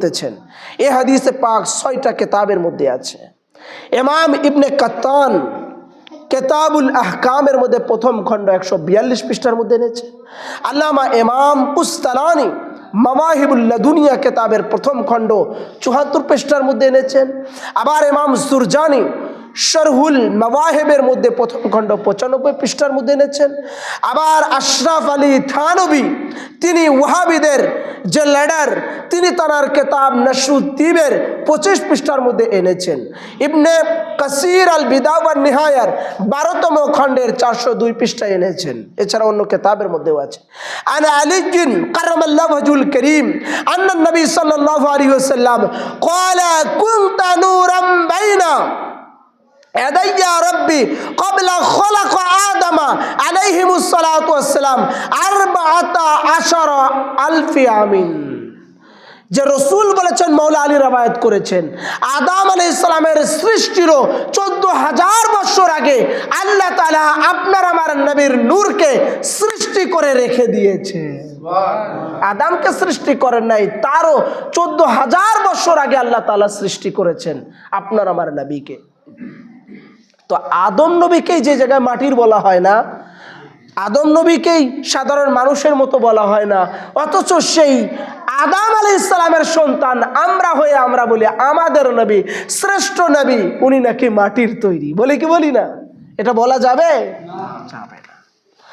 দিতেছেন এ হাদিসে পাক ছয়টা কেতাবের মধ্যে আছে। এমাম ইবনে কাত্তান কেতাবুল আহকামের মধ্যে প্রথম খণ্ড একশো বিয়াল্লিশ পৃষ্ঠার মধ্যে এনেছে। আল্লামা এমাম কুস্তালানি মামাহিবুল্লা দুনিয়া কেতাবের প্রথম খণ্ড চুহাত্তর পৃষ্ঠার মধ্যে এনেছেন। আবার এমাম সুরজানি শরহুল নওয়াহেবের মধ্যে প্রথম খণ্ড পঁচানব্বই পৃষ্ঠার মধ্যে এনেছেন। আবার আশরাফ আলী থানবী, তিনি ওয়াহাবিদের যে ল্যাডার তিনি তার কেতাব নসরুদ্দিবের পঁচিশ পৃষ্ঠার মধ্যে এনেছেন। ইবনে কাসির আল বিদাওয়ার নিহায়ার বারোতম খণ্ডের চারশো দুই পৃষ্ঠায় এনেছেন। এছাড়া অন্য কেতাবের মধ্যেও আছে। আন আলিকিন কারমাল্লাহ হজুল করিম, আন্না নবী সাল্লাহ আলী ওসাল্লাম কলা কুন্তানুরাম বাইনা আর আশার আলফি আমিন। যে রসুল বলেছেন, মৌলা আলী রবায়ত করেছেন। আদাম আলী ইসলামের সৃষ্টিরও চোদ্দ হাজার বছর আগে আল্লাহ তালা আপনার আমার নবীর নূরকে সৃষ্টি করে রেখে দিয়েছে আদামকে সৃষ্টি করেন নাই, তারও চোদ্দ হাজার বছর আগে আল্লাহ তালা সৃষ্টি করেছেন আপনার আমার নবীকে। তো আদম নবীকে যে জায়গায় মাটির বলা হয় না আদম নবীকেই সাধারণ মানুষের মতো বলা হয় না। অথচ সেই আদাম আলী ইসলামের সন্তান আমরা হয়ে আমরা বলি আমাদের নবী, শ্রেষ্ঠ নবী, উনি নাকি মাটির তৈরি। বলে কি বলি না? এটা বলা যাবে? যাবে